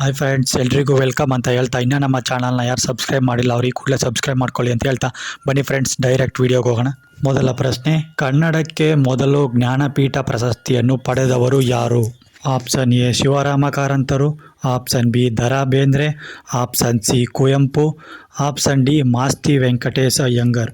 Hi friends ಎಲ್ರಿಗೂ welcome ಅಂತ ಹೇಳ್ತಾ, ಇನ್ನೂ ನಮ್ಮ ಚಾನಲ್ನ ಯಾರು ಸಬ್ಸ್ಕ್ರೈಬ್ ಮಾಡಿಲ್ಲ, ಅವ್ರಿಗೆ ಕೂಡಲೇ ಸಬ್ಸ್ಕ್ರೈಬ್ ಮಾಡ್ಕೊಳ್ಳಿ ಅಂತ ಹೇಳ್ತಾ, ಬನ್ನಿ ಫ್ರೆಂಡ್ಸ್ ಡೈರೆಕ್ಟ್ ವೀಡಿಯೋಗೆ ಹೋಗೋಣ. ಮೊದಲ ಪ್ರಶ್ನೆ, ಕನ್ನಡಕ್ಕೆ ಮೊದಲು ಜ್ಞಾನಪೀಠ ಪ್ರಶಸ್ತಿಯನ್ನು ಪಡೆದವರು ಯಾರು? ಆಪ್ಷನ್ ಎ ಶಿವರಾಮ ಕಾರಂತರು option B Da Ra Bendre option C Kuvempu. Option D Masti Venkatesha Iyengar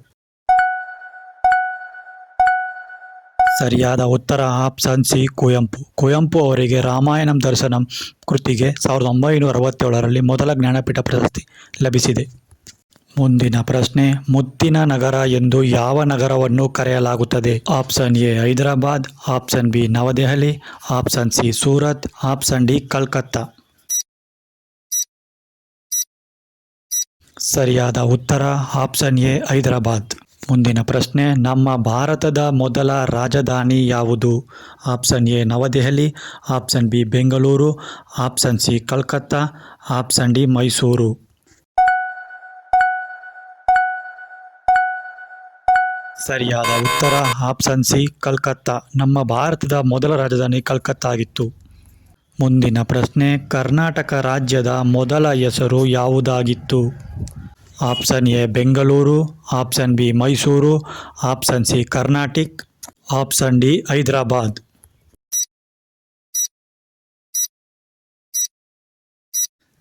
ಸರಿಯಾದ ಉತ್ತರ ಆಪ್ಷನ್ ಸಿ, ಕುವೆಂಪು. ಕುವೆಂಪು ಅವರಿಗೆ ರಾಮಾಯಣಂ ದರ್ಶನಂ ಕೃತಿಗೆ ಸಾವಿರದ ಒಂಬೈನೂರ ಅರವತ್ತೇಳರಲ್ಲಿ ಮೊದಲ ಜ್ಞಾನಪೀಠ ಪ್ರಶಸ್ತಿ ಲಭಿಸಿದೆ. ಮುಂದಿನ ಪ್ರಶ್ನೆ, ಮುತ್ತಿನ ನಗರ ಎಂದು ಯಾವ ನಗರವನ್ನು ಕರೆಯಲಾಗುತ್ತದೆ? Option A, Hyderabad. Option B, Navadehali. Option C, Surat. Option D, Kalkatta. ಸರಿಯಾದ ಉತ್ತರ ಆಪ್ಷನ್ ಎ, ಹೈದರಾಬಾದ್. ಮುಂದಿನ ಪ್ರಶ್ನೆ, ನಮ್ಮ ಭಾರತದ ಮೊದಲ ರಾಜಧಾನಿ ಯಾವುದು? Option A, Navadehali, option B, Bengaluru, option C, Kalkatta, option D, Mysuru. ಸರಿಯಾದ ಉತ್ತರ, ಆಪ್ಷನ್ ಸಿ, ಕಲ್ಕತ್ತಾ. ನಮ್ಮ ಭಾರತದ ಮೊದಲ ರಾಜಧಾನಿ ಕಲ್ಕತ್ತಾ ಆಗಿತ್ತು ಮುಂದಿನ ಪ್ರಶ್ನೆ, ಕರ್ನಾಟಕ ರಾಜ್ಯದ ಮೊದಲ ಹೆಸರು ಯಾವುದಾಗಿತ್ತು? Option A Bengaluru, option B Mysuru, option C Karnataka, option D Hyderabad.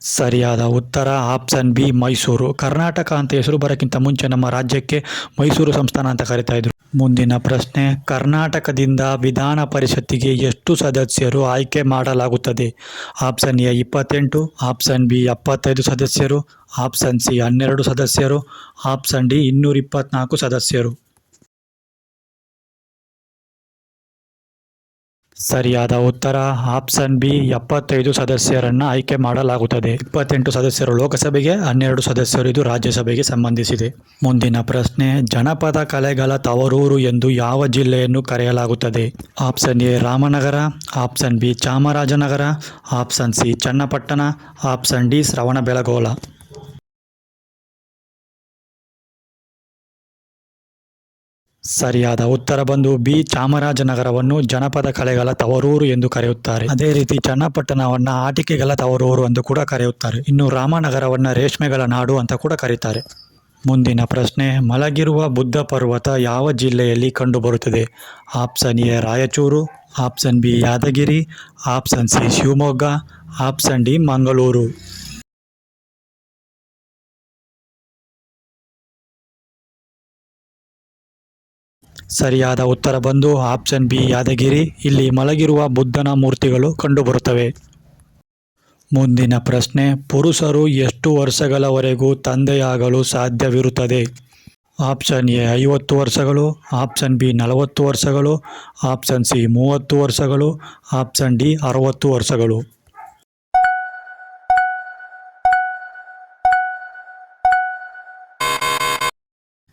ಸರಿಯಾದ ಉತ್ತರ, ಆಪ್ಷನ್ ಬಿ ಮೈಸೂರು. ಕರ್ನಾಟಕ ಅಂತ ಹೆಸರು ಬರೋಕ್ಕಿಂತ ಮುಂಚೆ ನಮ್ಮ ರಾಜ್ಯಕ್ಕೆ ಮೈಸೂರು ಸಂಸ್ಥಾನ ಅಂತ ಕರಿತಾ ಇದ್ರು. ಮುಂದಿನ ಪ್ರಶ್ನೆ, ಕರ್ನಾಟಕದಿಂದ ವಿಧಾನ ಪರಿಷತ್ತಿಗೆ ಎಷ್ಟು ಸದಸ್ಯರು ಆಯ್ಕೆ ಮಾಡಲಾಗುತ್ತದೆ? ಆಪ್ಷನ್ ಎ ಇಪ್ಪತ್ತೆಂಟು, ಆಪ್ಷನ್ ಬಿ ಎಪ್ಪತ್ತೈದು ಸದಸ್ಯರು ಆಪ್ಷನ್ ಸಿ ಹನ್ನೆರಡು ಸದಸ್ಯರು ಆಪ್ಷನ್ ಡಿ ಇನ್ನೂರ ಇಪ್ಪತ್ನಾಲ್ಕು ಸದಸ್ಯರು. ಸರಿಯಾದ ಉತ್ತರ, ಆಪ್ಷನ್ ಬಿ ಎಪ್ಪತ್ತೈದು ಸದಸ್ಯರನ್ನು ಆಯ್ಕೆ ಮಾಡಲಾಗುತ್ತದೆ. ಇಪ್ಪತ್ತೆಂಟು ಸದಸ್ಯರು ಲೋಕಸಭೆಗೆ, ಹನ್ನೆರಡು ಸದಸ್ಯರು ಇದು ರಾಜ್ಯಸಭೆಗೆ ಸಂಬಂಧಿಸಿದೆ. ಮುಂದಿನ ಪ್ರಶ್ನೆ, ಜನಪದ ಕಲೆಗಳ ತವರೂರು ಎಂದು ಯಾವ ಜಿಲ್ಲೆಯನ್ನು ಕರೆಯಲಾಗುತ್ತದೆ? Option A Ramanagara, option B Chamarajanagara, option C Channapatna, option D Shravanabelagola. ಸರಿಯಾದ ಉತ್ತರ ಬಂದು ಬಿ. ಚಾಮರಾಜನಗರವನ್ನು ಜನಪದ ಕಲೆಗಳ ತವರೂರು ಎಂದು ಕರೆಯುತ್ತಾರೆ. ಅದೇ ರೀತಿ ಚನ್ನಪಟ್ಟಣವನ್ನ ಆಟಿಕೆಗಳ ತವರೂರು ಎಂದು ಕೂಡ ಕರೆಯುತ್ತಾರೆ. ಇನ್ನು ರಾಮನಗರವನ್ನ ರೇಷ್ಮೆಗಳ ನಾಡು ಅಂತ ಕೂಡ ಕರೀತಾರೆ. ಮುಂದಿನ ಪ್ರಶ್ನೆ, ಮಲಗಿರುವ ಬುದ್ಧ ಪರ್ವತ ಯಾವ ಜಿಲ್ಲೆಯಲ್ಲಿ ಕಂಡುಬರುತ್ತದೆ? Option A, Raichur, option B, Yadgir, option C, Shivamogga, option D, Mangaluru. ಸರಿಯಾದ ಉತ್ತರ ಬಂದು ಆಪ್ಷನ್ ಬಿ, ಯಾದಗಿರಿ. ಇಲ್ಲಿ ಮಲಗಿರುವ ಬುದ್ಧನ ಮೂರ್ತಿಗಳು ಕಂಡುಬರುತ್ತವೆ. ಮುಂದಿನ ಪ್ರಶ್ನೆ, ಪುರುಷರು ಎಷ್ಟು ವರ್ಷಗಳವರೆಗೂ ತಂದೆಯಾಗಲು ಸಾಧ್ಯವಿರುತ್ತದೆ? ಆಪ್ಷನ್ ಎ, ಐವತ್ತು ವರ್ಷಗಳು. ಆಪ್ಷನ್ ಬಿ, ನಲವತ್ತು ವರ್ಷಗಳು. ಆಪ್ಷನ್ ಸಿ, ಮೂವತ್ತು ವರ್ಷಗಳು. ಆಪ್ಷನ್ ಡಿ, ಅರವತ್ತು ವರ್ಷಗಳು.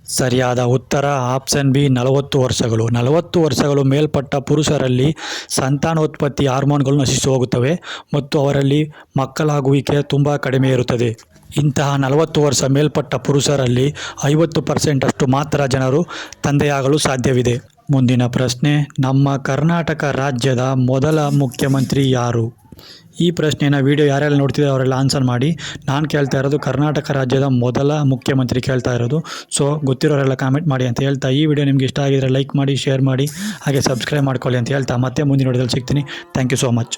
ಸರಿಯಾದ ಉತ್ತರ, ಆಪ್ಷನ್ ಬಿ, ನಲವತ್ತು ವರ್ಷಗಳು. ನಲವತ್ತು ವರ್ಷಗಳು ಮೇಲ್ಪಟ್ಟ ಪುರುಷರಲ್ಲಿ ಸಂತಾನೋತ್ಪತ್ತಿ ಹಾರ್ಮೋನ್ಗಳು ನಶಿಸಿ ಹೋಗುತ್ತವೆ ಮತ್ತು ಅವರಲ್ಲಿ ಮಕ್ಕಳಾಗುವಿಕೆ ತುಂಬ ಕಡಿಮೆ ಇರುತ್ತದೆ. ಇಂತಹ ನಲವತ್ತು ವರ್ಷ ಮೇಲ್ಪಟ್ಟ ಪುರುಷರಲ್ಲಿ ಐವತ್ತು ಪರ್ಸೆಂಟಷ್ಟು ಮಾತ್ರ ಜನರು ತಂದೆಯಾಗಲು ಸಾಧ್ಯವಿದೆ. ಮುಂದಿನ ಪ್ರಶ್ನೆ, ನಮ್ಮ ಕರ್ನಾಟಕ ರಾಜ್ಯದ ಮೊದಲ ಮುಖ್ಯಮಂತ್ರಿ ಯಾರು? ಈ ಪ್ರಶ್ನೆಯನ್ನು ವಿಡಿಯೋ ಯಾರೆಲ್ಲ ನೋಡ್ತಿದ್ದಾರೆ ಅವರೆಲ್ಲ ಆನ್ಸರ್ ಮಾಡಿ. ನಾನು ಕೇಳ್ತಾ ಇರೋದು ಕರ್ನಾಟಕ ರಾಜ್ಯದ ಮೊದಲ ಮುಖ್ಯಮಂತ್ರಿ ಕೇಳ್ತಾ ಇರೋದು. ಸೊ ಗೊತ್ತಿರೋರೆಲ್ಲ ಕಾಮೆಂಟ್ ಮಾಡಿ ಅಂತ ಹೇಳ್ತಾ, ಈ ವಿಡಿಯೋ ನಿಮ್ಗೆ ಇಷ್ಟ ಆಗಿದ್ರೆ ಲೈಕ್ ಮಾಡಿ ಶೇರ್ ಮಾಡಿ, ಹಾಗೆ ಸಬ್ಸ್ಕ್ರೈಬ್ ಮಾಡ್ಕೊಳ್ಳಿ ಅಂತ ಹೇಳ್ತಾ, ಮತ್ತೆ ಮುಂದಿನ ವಿಡಿಯೋದಲ್ಲಿ ಸಿಗ್ತೀನಿ. Thank you so much